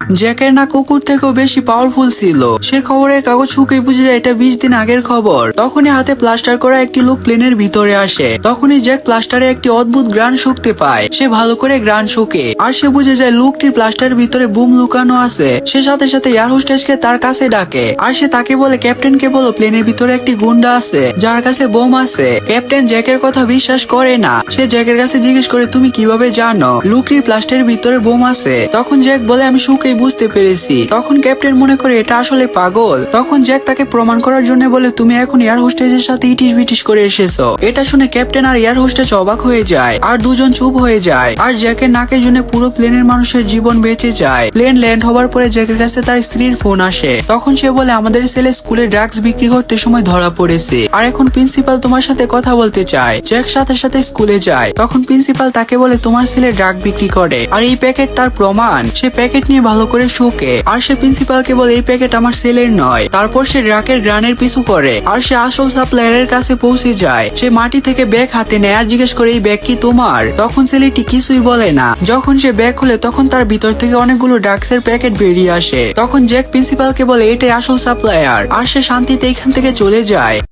জ্যাকের না কুকুর থেকেও বেশি পাওয়ারফুল ছিল। সে খবরের কাগজ শুকিয়ে বুঝে যায় এটা বিশ দিন আগের খবর। তখনই হাতে প্লাস্টার করা একটি লোক প্লেনের ভিতরে আসে। তখনই জ্যাক প্লাস্টারে একটি অদ্ভুত গ্রান শুকতে পায়। সে ভালো করে গ্রান শুকে। আর সে বুঝে যায় লোকটির প্লাস্টারের ভিতরে বুম লুকানো আছে। সে সাথে সাথে এয়ার হোস্টেসকে তার কাছে ডাকে। আর সে তাকে বলে ক্যাপ্টেনকে বলো প্লেনের ভিতরে একটি গুন্ডা আছে। যার কাছে বোম আছে। ক্যাপ্টেন জ্যাকের কথা বিশ্বাস করে না। সে জ্যাকের কাছে জিজ্ঞেস করে, তুমি কীভাবে জানো? লুকটির প্লাস্টারের ভিতরে বোম আছে? তখন জ্যাক বলে, আমি সুখেই বুঝতে পেরেছি। তখন ক্যাপ্টেন মনে করে, এটা আসলে পাগল। তখন জ্যাক তাকে প্রমাণ করার জন্য বলে, তুমি এখন এয়ার হোস্টেজের সাথে ইটিস বিটিস করে এসেছ। এটা শুনে ক্যাপ্টেন আর এয়ার হোস্টেজ অবাক হয়ে যায়, আর দুজন চুপ হয়ে যায়, আর জ্যাকের নাকের জন্য পুরো প্লেনের মানুষের জীবন বেঁচে যায়। প্লেন ল্যান্ড হবার পরে জ্যাকের কাছে তার স্ত্রীর ফোন আসে। তখন সে বলে, আমাদের ছেলে স্কুলে ড্রাগস বিক্রি করতে সময় ধরা পড়েছে। আর এখন প্রিন্সিপাল তোমার সাথে কথা বলতে চায়। জ্যাক সাথে সাথে স্কুলে যায়। তখন প্রিন্সিপাল তাকে বলে, তোমার ছেলে ড্রাগ বিক্রি করে। আর এই প্যাকেট তার প্রমাণ। সে প্যাকেট নিয়ে ভালো করে শুকে। আর সে প্রিন্সিপালকে বলে এই প্যাকেট আমার সেলের নয়। তারপর সে ড্রাগের গ্রানের পিছু করে আর সে আসল সাপ্লায়ারের কাছে পৌঁছে যায়। সে মাটি থেকে ব্যাগ হাতে নেয় আর জিজ্ঞেস করে, এই ব্যাগ কি তোমার? তখন ছেলেটি কিছুই বলে না। যখন সে ব্যাগ খুলে, তখন তার ভিতর থেকে অনেকগুলো ড্রাগসের প্যাকেট বেরিয়ে আসে। তখন জ্যাক প্রিন্সিপালকে বলে এটাই আসল সাপ্লায়ার আর সে শান্তিতে এখান থেকে চলে যায়।